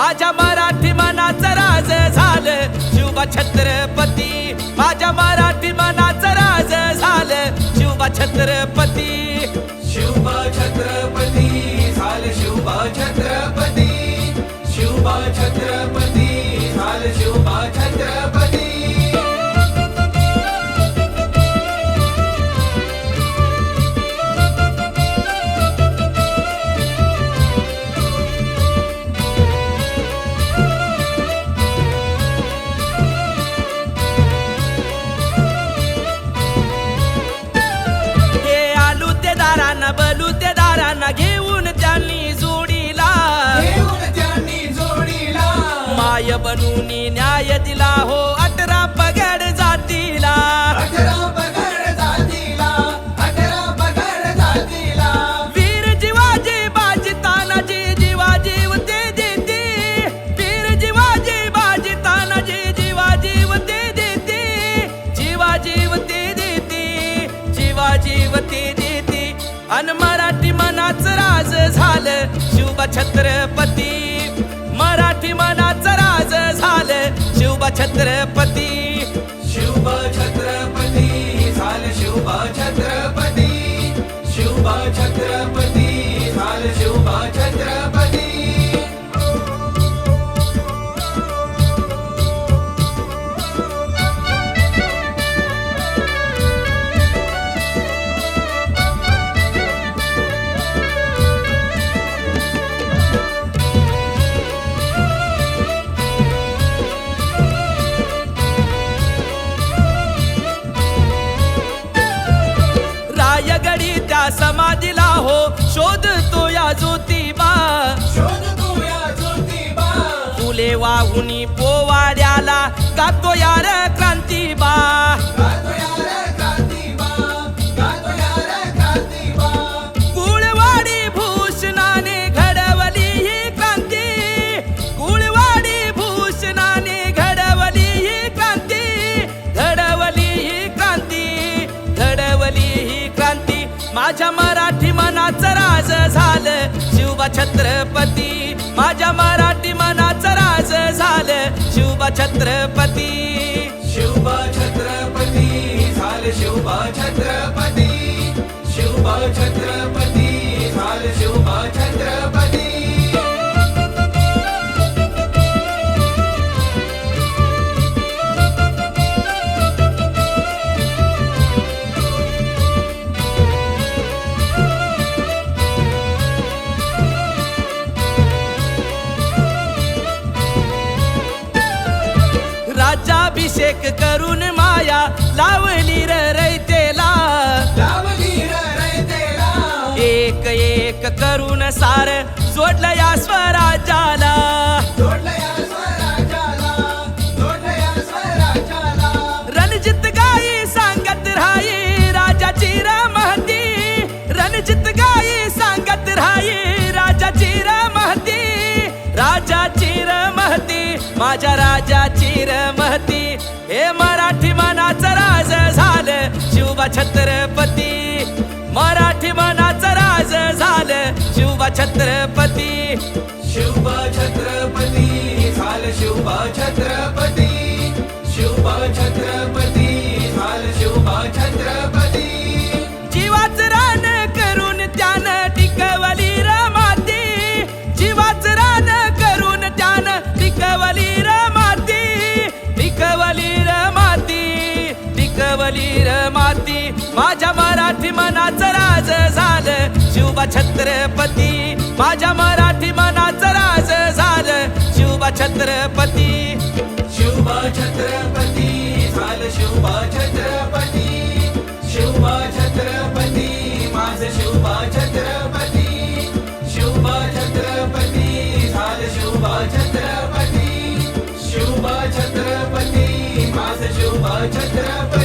माझ्या मराठी मनाच राज झालं. शिवबा छत्रपती माझ्या मराठी मनाच राज झालं. शिवबा छत्रपती शिव अन मराठी मनाच राज झालं. शिवबा छत्रपती मराठी मनाच राज झालं. शिवबा छत्रपती शिवबा छत्रपती वाहुनी पोवाड्याला गातो यार क्रांतीबा गातो कुळवाडी भूषणाने घडवली ही क्रांती. कुळवाडी भूषणाने घडवली ही क्रांती. घडवली ही क्रांती घडवली ही क्रांती. माझ्या मराठी मनाचं राज झालं शिवबा छत्रपती माझ्या मराठी मनाचं राज झालं. शिवबा छत्रपती. शिवबा छत्रपती. झालं शिवबा छत्रपती. शिवबा छत्रपती. राज्याभिषेक करून माया लावली रैतेला एक एक करून सार जोडलं या स्वराज्याला. माझ्या राजाची रमती महती हे मराठी मनाचं राज झालं. शिवबा छत्रपती. मराठी मनाचं राज झालं. शिवबा छत्रपती. शिवबा छत्र माझ्या मराठी मनाचं राज झालं. शिवबा छत्रपती माझ्या मराठी मनाचं राज झालं. शिवबा छत्रपती. शिवबा छत्रपती झाले शिवबा छत्रपती. शिवबा छत्रपती माझे शिवबा छत्रपती. शिवबा छत्रपती झाले शिवबा छत्रपती. शिवबा छत्रपती माझे शिवबा छत्रपती.